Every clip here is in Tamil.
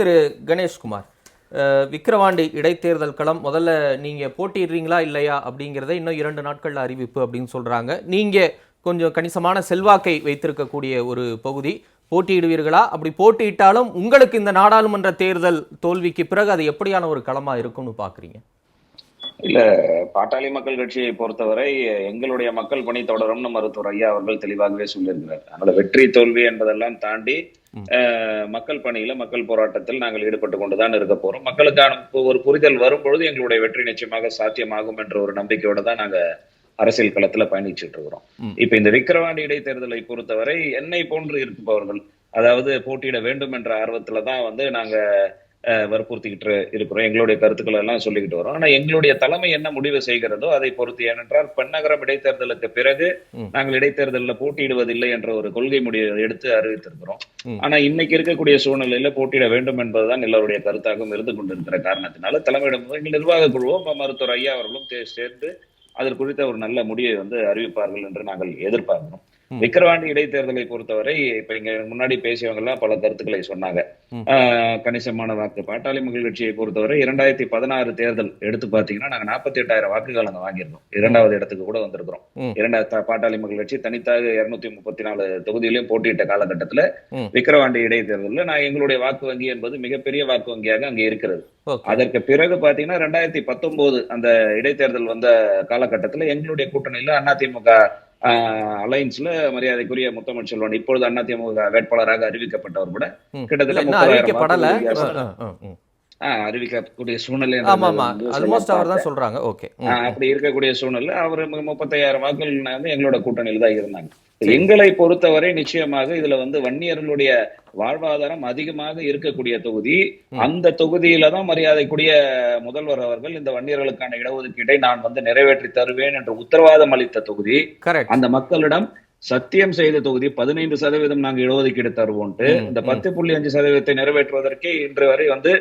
திரு கணேஷ்குமார். விக்கிரவாண்டி இடைத்தேர்தல் களம் முதல்ல நீங்க போட்டிடுறீங்களா இல்லையா அப்படிங்கிறத இன்னும் இரண்டு நாட்களில் அறிவிப்பு அப்படின்னு சொல்றாங்க. நீங்க கொஞ்சம் கணிசமான செல்வாக்கை வைத்திருக்கக்கூடிய ஒரு பகுதி. போட்டியிடுவீர்களா? அப்படி போட்டியிட்டாலும் உங்களுக்கு இந்த நாடாளுமன்ற தேர்தல் தோல்விக்கு பிறகு அது எப்படியான ஒரு களமா இருக்கும்னு பாக்குறீங்க? இல்ல பாட்டாளி மக்கள் கட்சியை பொறுத்தவரை எங்களுடைய மக்கள் பணி தொடரும்னு மருத்துவர் ஐயா அவர்கள் தெளிவாகவே சொல்லியிருக்கிறார். அதனால வெற்றி தோல்வி என்பதெல்லாம் தாண்டி மக்கள் பணியில மக்கள் போராட்டத்தில் நாங்கள் ஈடுபட்டு கொண்டுதான் இருக்க போறோம் மக்களுக்கான ஒரு புரிதல் வரும்பொழுது எங்களுடைய வெற்றி நிச்சயமாக சாத்தியமாகும் என்ற ஒரு நம்பிக்கையோட தான் நாங்க அரசியல் களத்துல பயணிச்சுட்டு இருக்கிறோம். இப்ப இந்த விக்கிரவாண்டி இடைத்தேர்தலை பொறுத்தவரை என்னை போன்று இருப்பவர்கள் அதாவது போட்டியிட வேண்டும் என்ற ஆர்வத்துல தான் வந்து நாங்க வற்புறுத்திக்கிட்டு இருக்கிறோம் எங்களுடைய கருத்துக்களை எல்லாம் சொல்லிக்கிட்டு வரோம் ஆனா எங்களுடைய தலைமை என்ன முடிவு செய்கிறதோ அதை பொறுத்து ஏனென்றால் பெண்ணகரம் இடைத்தேர்தலுக்கு பிறகு. நாங்கள் இடைத்தேர்தலில் போட்டியிடுவதில்லை என்ற ஒரு கொள்கை முடிவை எடுத்து அறிவித்திருக்கிறோம். ஆனா இன்னைக்கு இருக்கக்கூடிய சூழ்நிலையில போட்டியிட வேண்டும் என்பதுதான் எல்லோருடைய கருத்தாகவும் இருந்து கொண்டிருக்கிற காரணத்தினால தலைமையிடம் எங்கள் நிர்வாக குழுவும் மருத்துவர் ஐயா அவர்களும் சேர்ந்து அதற்கு குறித்த ஒரு நல்ல முடிவை வந்து அறிவிப்பார்கள் என்று நாங்கள் எதிர்பார்க்கிறோம். விக்கிரவாண்டி இடைத்தேர்தலை பொறுத்தவரை இப்ப இங்க முன்னாடி பேசியவங்க எல்லாம் பல கருத்துக்களை சொன்னாங்க. கணிசமான வாக்கு. பாட்டாளி மக்கள் கட்சியை பொறுத்தவரை இரண்டாயிரத்தி பதினாறு தேர்தல் எடுத்து பாத்தீங்கன்னா நாங்க நாற்பத்தி எட்டாயிரம் வாக்குகள் அங்க வாங்கியிருந்தோம். இரண்டாவது இடத்துக்கு கூட வந்திருக்கிறோம். இரண்டாவது பாட்டாளி மக்கள் கட்சி தனித்தாக இருநூத்தி முப்பத்தி நாலு தொகுதியிலையும் போட்டியிட்ட காலகட்டத்துல. விக்கிரவாண்டி இடைத்தேர்தலில் நான் எங்களுடைய வாக்கு வங்கி என்பது மிகப்பெரிய வாக்கு வங்கியாக அங்கே இருக்கிறது. அதற்கு பிறகு பாத்தீங்கன்னா ரெண்டாயிரத்தி பத்தொன்பது அந்த இடைத்தேர்தல் வந்த காலகட்டத்துல எங்களுடைய கூட்டணியில அதிமுக அலைன்ஸ்ல மரியாதைக்குரிய முத்தமிழ் செல்வன் இப்பொழுது அதிமுக வேட்பாளராக அறிவிக்கப்பட்டவர் கூட கிட்டத்தட்ட அறிவிக்கக்கூடிய சூழ்நிலை ஆல்மோஸ்ட் அவர் தான் சொல்றாங்க. ஓகே அப்படி இருக்கக்கூடிய சூழ்நிலை அவர் முப்பத்தையாயிரம் வாக்குகள் வந்து எங்களோட கூட்டணியில் தான் இருந்தாங்க. எங்களை பொறுத்தவரை நிச்சயமாக இதுல வந்து வன்னியர்களுடைய வாழ்வாதாரம் அதிகமாக இருக்கக்கூடிய தொகுதி. அந்த தொகுதியில தான் மரியாதைக்குரிய முதல்வர் அவர்கள் இந்த வன்னியர்களுக்கான இடஒதுக்கீட்டை நான் வந்து நிறைவேற்றி தருவேன் என்ற உத்தரவாதம் அளித்த தொகுதி. அந்த மக்களிடம் சத்தியம் செய்த தொகுதி பதினைந்து சதவீதம் நாங்க இடஒதுக்கீடு தருவோம்ட்டு இந்த. பத்து புள்ளி அஞ்சு சதவீதத்தை நிறைவேற்றுவதற்கே இன்று வரை வந்து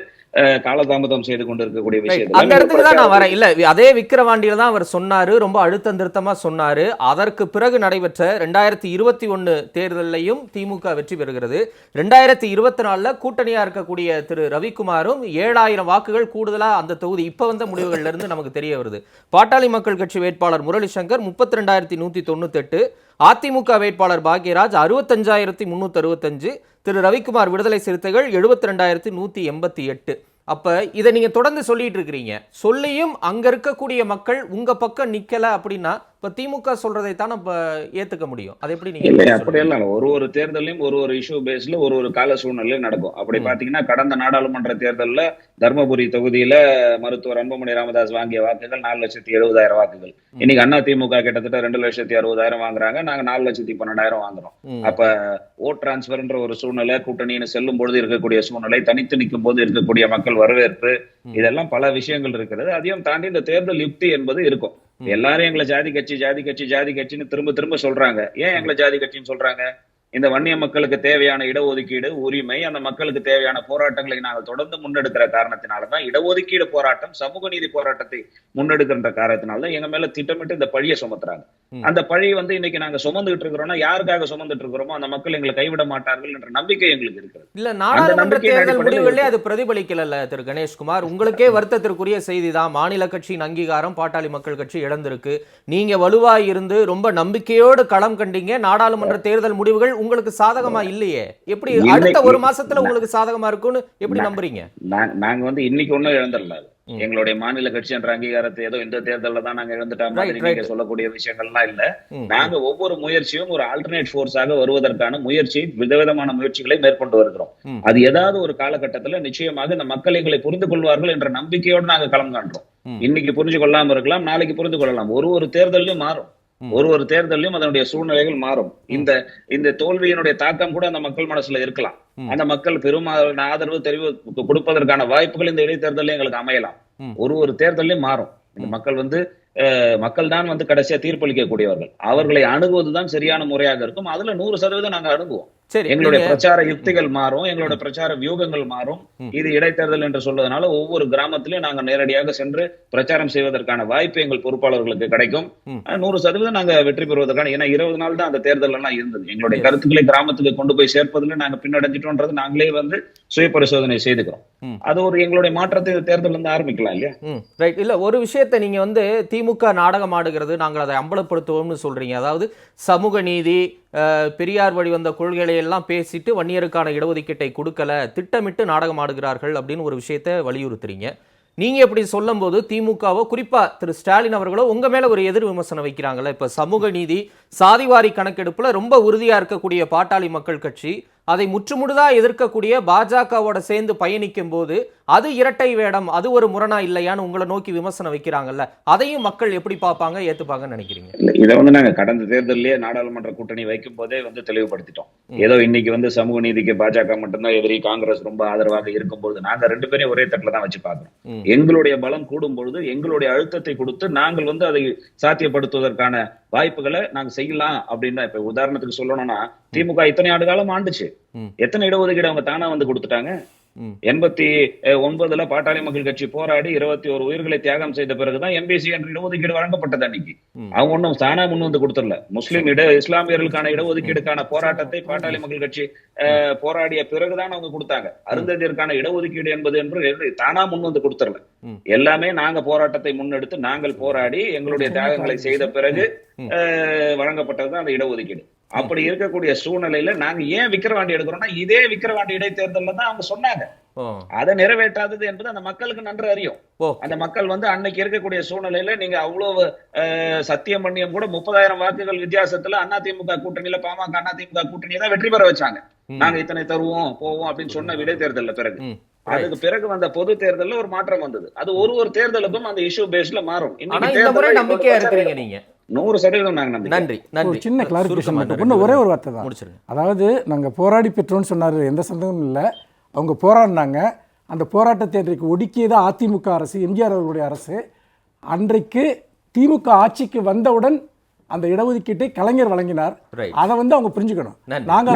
காலதாமதம் செய்து கொண்டிருக்கக்கூடிய விஷயத்துல அந்த இடத்துக்கு தான் நான் வரேன். இல்ல அதே விக்கிரவாண்டியில தான் அவர் சொன்னாரு ரொம்ப அழுத்தம் திருத்தமா சொன்னாரு. அதற்கு பிறகு நடைபெற்ற ரெண்டாயிரத்தி இருபத்தி ஒன்னு தேர்தலையும் திமுக வெற்றி பெறுகிறது. ரெண்டாயிரத்தி இருபத்தி நாலுல கூட்டணியா இருக்கக்கூடிய திரு ரவிக்குமாரும் ஏழாயிரம் வாக்குகள் கூடுதலா அந்த தொகுதி இப்ப வந்த முடிவுகள்ல இருந்து நமக்கு தெரிய வருது. பாட்டாளி மக்கள் கட்சி வேட்பாளர் முரளி சங்கர் முப்பத்தி ரெண்டாயிரத்தி நூத்தி தொண்ணூத்தெட்டு அதிமுக வேட்பாளர் பாக்யராஜ் அறுபத்தஞ்சாயிரத்தி முந்நூற்றி அறுபத்தஞ்சு திரு. ரவிக்குமார் விடுதலை சிறுத்தைகள் எழுபத்தி ரெண்டாயிரத்தி நூத்தி எண்பத்தி எட்டு. அப்ப இதை நீங்கள் தொடர்ந்து சொல்லிட்டு இருக்கிறீங்க. சொல்லியும் அங்க இருக்கக்கூடிய மக்கள் உங்க பக்கம் நிக்கல அப்படின்னா இப்ப திமுக சொல்றதை தான் இப்ப ஏத்துக்க முடியும் அது எப்படி நீங்க இல்ல? அப்படியெல்லாம். ஒரு ஒரு தேர்தலையும் ஒரு ஒரு இஷ்யூ பேஸ்ல ஒரு ஒரு கால சூழ்நிலையும் நடக்கும் அப்படி. பாத்தீங்கன்னா கடந்த நாடாளுமன்ற தேர்தல்ல தர்மபுரி தொகுதியில மருத்துவர் அன்புமணி ராமதாஸ் வாங்கிய வாக்குகள் நாலு லட்சத்தி எழுபதாயிரம் வாக்குகள். இன்னைக்கு அண்ணா திமுக கிட்டத்தட்ட ரெண்டு லட்சத்தி அறுபதாயிரம் வாங்குறாங்க நாங்க நாலு லட்சத்தி பன்னெண்டாயிரம் வாங்குறோம். அப்ப ஓட் டிரான்ஸ்பர்ன்ற ஒரு சூழ்நிலை கூட்டணின்னு செல்லும் பொழுது இருக்கக்கூடிய சூழ்நிலை தனித்து நிற்கும் போது இருக்கக்கூடிய மக்கள் வரவேற்பு. இதெல்லாம் பல விஷயங்கள் இருக்கிறது அதையும் தாண்டி இந்த தேர்தல் யுக்தி என்பது இருக்கும். எல்லாரும் எங்களை ஜாதி கட்சி ஜாதி கட்சி ஜாதி கட்சின்னு திரும்ப திரும்ப சொல்றாங்க. ஏன் எங்களை ஜாதி கட்சின்னு சொல்றாங்க? இந்த வன்னிய மக்களுக்கு தேவையான இடஒதுக்கீடு உரிமை அந்த மக்களுக்கு தேவையான போராட்டங்களை நாங்கள் தொடர்ந்து முன்னெடுக்கிற காரணத்தினாலதான் இடஒதுக்கீடு போராட்டம் சமூக நீதி போராட்டத்தை முன்னெடுக்கின்ற காரணத்தினாலதான் எங்க மேல திட்டமிட்டு இந்த பழியை சுமத்துறாங்க. அந்த பழி வந்து இன்னைக்கு நாங்க சுமந்துகிட்டு இருக்கிறோம்னா யாருக்காக சுமந்துட்டு இருக்கிறோமோ அந்த மக்கள் எங்களை கைவிட மாட்டார்கள் என்ற நம்பிக்கை எங்களுக்கு இருக்கிறது. இல்ல நாடாளுமன்ற தேர்தல் முடிவுகளே அது பிரதிபலிக்கல திரு கணேஷ்குமார். உங்களுக்கே வருத்தத்திற்குரிய செய்தி தான் மாநில கட்சியின் அங்கீகாரம் பாட்டாளி மக்கள் கட்சி இழந்திருக்கு. நீங்க வலுவாய் இருந்து ரொம்ப நம்பிக்கையோடு களம் கண்டீங்க. நாடாளுமன்ற தேர்தல் முடிவுகள் உங்களுக்கு சாதகமா இல்லையே எப்படி அடுத்த ஒரு மாசத்துல உங்களுக்கு சாதகமா இருக்கும்னு எப்படி நம்புறீங்க நாங்க வந்து இன்னைக்கு ஒண்ணும் இழந்துடல. எங்களுடைய மாநில கட்சி என்ற அங்கீகாரத்தை ஏதோ இந்த தேர்தல்ல தான் நாங்க இழந்துட்டா மாதிரி. நீங்க சொல்லக்கூடிய விஷயங்கள்லாம் இல்ல. நாங்க ஒவ்வொரு முயற்சியும் ஒரு ஆல்டர்னேட் ஃபோர்ஸாக வருவதற்கான முயற்சி விதவிதமான முயற்சிகளை மேற்கொண்டு வருகிறோம். அது ஏதாவது ஒரு காலகட்டத்துல நிச்சயமாக இந்த மக்கள் எங்களை புரிந்து கொள்வார்கள் என்ற நம்பிக்கையோடு நாங்க களம் காண்றோம். இன்னைக்கு புரிஞ்சு கொள்ளாம இருக்கலாம் நாளைக்கு புரிந்து கொள்ளலாம் ஒரு ஒரு தேர்தலையும் மாறும். ஒரு ஒரு தேர்தலையும் அதனுடைய சூழ்நிலைகள் மாறும். இந்த இந்த தோல்வியினுடைய தாக்கம் கூட அந்த மக்கள் மனசுல இருக்கலாம். அந்த மக்கள் பெரும் ஆதரவு தெரிவு கொடுப்பதற்கான வாய்ப்புகள் இந்த இடைத்தேர்தலில் எங்களுக்கு அமையலாம். ஒரு ஒரு தேர்தலையும் மாறும். மக்கள் வந்து மக்கள் தான் வந்து கடைசியா தீர்ப்பளிக்க கூடியவர்கள் அவர்களை அணுகுவதுதான் சரியான முறையாக இருக்கும். அதுல நூறு சதவீதம் நாங்க அணுகுவோம். சரி எங்களுடைய பிரச்சார யுக்திகள் மாறும் எங்களோட பிரச்சார வியூகங்கள் மாறும். இது இடைத்தேர்தல் என்று சொல்வதனால ஒவ்வொரு கிராமத்திலும் நாங்க நேரடியாக சென்று பிரச்சாரம் செய்வதற்கான வாய்ப்பு எங்கள் பொறுப்பாளர்களுக்கு கிடைக்கும். நூறு சதவீதம் நாங்க வெற்றி பெறுவதற்கான ஏன்னா இருபது நாள் தான் அந்த தேர்தல் எல்லாம் இருந்தது. எங்களுடைய கருத்துக்களை கிராமத்துக்கு கொண்டு போய் சேர்ப்பதில் நாங்க பின்னடைஞ்சிட்டோன்றது நாங்களே வந்து சுய பரிசோதனை செய்துக்கிறோம். அது ஒரு எங்களுடைய மாற்றத்தை தேர்தல் இருந்து ஆரம்பிக்கலாம் இல்லையா? ரைட் இல்ல ஒரு விஷயத்தை நீங்க வந்து திமுக நாடகம் ஆடுகிறது நாங்கள் அதை அம்பலப்படுத்துவோம்னு சொல்றீங்க. அதாவது சமூக நீதி பெரியார் வழி வந்த கொள்கைகளை எல்லாம் பேசிட்டு வன்னியருக்கான இடஒதுக்கீட்டை கொடுக்கல திட்டமிட்டு நாடகம் ஆடுகிறார்கள் அப்படின்னு ஒரு விஷயத்தை வலியுறுத்துறீங்க. நீங்கள் இப்படி சொல்லும்போது திமுகவோ குறிப்பாக திரு ஸ்டாலின் அவர்களோ உங்கள் மேலே ஒரு எதிர் விமர்சனம் வைக்கிறாங்களே இப்போ சமூக நீதி சாதிவாரி கணக்கெடுப்பில் ரொம்ப உறுதியாக இருக்கக்கூடிய பாட்டாளி மக்கள் கட்சி அதை முற்றுமுழுதா எதிர்க்கக்கூடிய பாஜகவோட சேர்ந்து பயணிக்கும் போது அது இரட்டை வேடம் அது ஒரு முரணா இல்லையான்னு உங்களை நோக்கி விமர்சனம் வைக்கிறாங்கல்ல அதையும் மக்கள் எப்படி பார்ப்பாங்க ஏத்துப்பாங்கன்னு நினைக்கிறீங்க இதை வந்து நாங்க கடந்த தேர்தலிலேயே நாடாளுமன்ற கூட்டணி வைக்கும் போதே வந்து தெளிவுபடுத்திட்டோம். ஏதோ இன்னைக்கு வந்து சமூக நீதிக்கு பாஜக மட்டும்தான் எதிரி காங்கிரஸ் ரொம்ப ஆதரவாக இருக்கும்போது நாங்க ரெண்டு பேரையும் ஒரே தட்டுல தான் வச்சு பாக்குறோம் ம். எங்களுடைய பலம் கூடும் பொழுது எங்களுடைய அழுத்தத்தை கொடுத்து நாங்கள் வந்து அதை சாத்தியப்படுத்துவதற்கான வாய்ப்புகளை நாங்க செய்யலாம் அப்படின்னு இப்ப உதாரணத்துக்கு சொல்லணும்னா திமுக இத்தனை ஆண்டு காலம் ஆண்டுச்சு. எத்தனை இடஒதுக்கீடு அவங்க தானா வந்து கொடுத்துட்டாங்க. எண்பத்தி ஒன்பதுல பாட்டாளி மக்கள் கட்சி போராடி இருபத்தி ஒரு உயிர்களை தியாகம் செய்த பிறகுதான் எம்பிசி என்ற இடஒதுக்கீடு வழங்கப்பட்டது அன்னைக்கு. அவங்க ஒண்ணும் தானா முன் வந்து கொடுத்துடல முஸ்லிம் இட இஸ்லாமியர்களுக்கான இடஒதுக்கீடுக்கான போராட்டத்தை பாட்டாளி மக்கள் கட்சி அஹ், போராடிய பிறகுதான் அவங்க கொடுத்தாங்க அருந்ததியருக்கான இடஒதுக்கீடு என்பது என்று தானா முன் வந்து கொடுத்துடல. எல்லாமே நாங்க போராட்டத்தை முன்னெடுத்து நாங்கள் போராடி எங்களுடைய தியாகங்களை செய்த பிறகு ம். அஹ், வழங்கப்பட்டதுதான் அந்த இடஒதுக்கீடு அப்படி இருக்கக்கூடிய சூழ்நிலையில நாங்க ஏன் விக்கிரவாண்டி எடுக்கிறோம்னா இதே விக்கிரவாண்டி இடைத்தேர்தல்ல தான் அவங்க சொன்னாங்க. அதை நிறைவேற்றாதது என்பது அந்த மக்களுக்கு நன்று அறியும். அந்த மக்கள் வந்து அன்னைக்கு இருக்கக்கூடிய சூழ்நிலையில நீங்க அவ்வளவு சத்தியம் பண்ணியும் கூட முப்பதாயிரம் வாக்குகள் வித்தியாசத்துல அதிமுக கூட்டணியில பாமக அதிமுக கூட்டணியை தான் வெற்றி பெற வச்சாங்க. நாங்க இத்தனை தருவோம் போவோம் அப்படின்னு சொன்ன இடைத்தேர்தல்ல பிறகு. அதுக்கு பிறகு வந்த பொது தேர்தல்ல ஒரு மாற்றம் வந்தது. அது ஒரு ஒரு தேர்தலுக்கும் அந்த இஷ்யூ பேஸ்ல மாறும். இன்னைக்கு நம்பிக்கையா இருக்கிறீங்க நீங்க? நூறு சதவீதம் நன்றி நன்றி. சின்ன கிளாரிபிகேஷன் சுருக்கமா மட்டும். ஒன்று ஒரே ஒரு வார்த்தை தான் முடிச்சிருங்க. அதாவது நாங்கள் போராடி பெற்றோம்னு சொன்னார் எந்த சந்தேகமும் இல்லை. அவங்க போராடினாங்க. அந்த போராட்டத்தை இன்றைக்கு ஒடுக்கியது அதிமுக அரசு எம்ஜிஆர் அவர்களுடைய அரசு. அன்றைக்கு திமுக ஆட்சிக்கு வந்தவுடன் அந்த இடஒதுக்கீட்டை கலைஞர் வழங்கினார். அதை வந்து அவங்க புரிஞ்சுக்கணும். நாங்க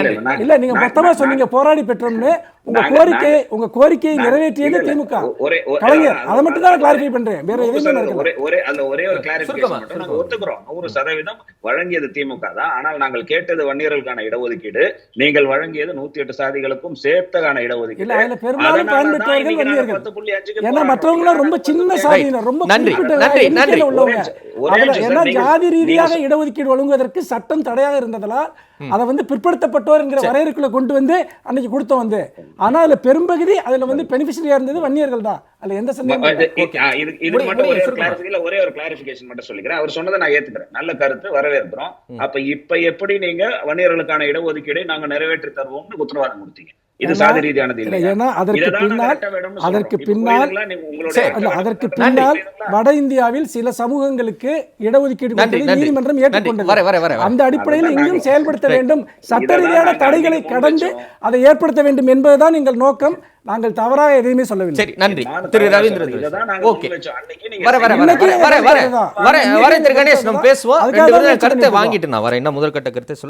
இல்ல, நாங்க- மொத்தமா சொன்னீங்க போராடி பெற்றோம்னு. உங்க கோரிக்கை உங்க கோரிக்கையை நிறைவேற்றியது. திமுக. கலைஞர் அது- மட்டும் தான் கிளாரிஃபை பண்றேன். வேற எதுவுமே ஒரே ஒரே அந்த ஒரே ஒரு நாங்க சுருக்கமா. ஒத்துக்கிறோம். நூறு சதவீதம் வழங்கியது திமுக தான். ஆனால் நாங்கள் கேட்டது வன்னியர்களுக்கான இடஒதுக்கீடு. நீங்கள் வழங்கியது நூத்தி எட்டு சாதிகளுக்கும் சேர்த்தகான இடஒதுக்கீடு. இல்ல அதுல பெரும்பாலும் பயன்பெற்றவர்கள் வன்னியர்கள். ஏன்னா. மற்றவங்களாம் ரொம்ப சின்ன சாதியினர் ரொம்ப நன்றி, நன்றி, நன்றி. உள்ளவங்க. ஏன்னா ஜாதி ரீதியாக இடஒதுக்கீடு வழங்குவதற்கு சட்டம் தடையாக இருந்ததால் அதை வந்து பிற்படுத்தப்பட்டோர் என்கிற வரையறுக்குள்ள கொண்டு வந்து அன்னைக்கு கொடுத்தோம் வந்து. ஆனா அதுல பெரும்பகுதி அதுல வந்து பெனிஃபிஷரியா இருந்தது வன்னியர்கள் தான். அதுல எந்த சந்தேகமும் இது- மட்டும் ஒரே ஒரு இல்ல, ஒரே ஒரு கிளாரிபிகேஷன் மட்டும் சொல்லிக்கிறேன். அவர் சொன்னதை நான் ஏத்துக்கிறேன். நல்ல கருத்து வரவேற்கிறோம். அப்ப இப்ப எப்படி நீங்க வன்னியர்களுக்கான இடஒதுக்கீடை நாங்க நிறைவேற்றி தருவோம்னு உத்தரவாதம் கொடுத்தீங்க? இது சாதி ரீதியானது இல்ல, ஏன்னா அதற்கு பின்னால் அதற்கு பின்னால் அதற்கு. பின்னால் வட இந்தியாவில் சில சமூகங்களுக்கு இடஒதுக்கீடு நீதிமன்றம் ஏற்றுக்கொண்டது. அந்த அடிப்படையில் இங்கும் செயல்படுத்த. வேண்டும். சட்ட ரீதியான தடைகளை கடந்து. அதை ஏற்படுத்த வேண்டும் என்பதுதான் எங்கள் நோக்கம். நாங்கள் தவறாக எதுவுமே சொல்லவில்லை. சரி நன்றி. திரு ரவீந்திரன் ஓகே. வர வர வர வர வர வர திரு கணேஷ் நம்ம. பேசுவோம். கருத்தை. வாங்கிட்டு நான் வரேன். என்ன முதல் கட்ட கருத்தை சொல்ல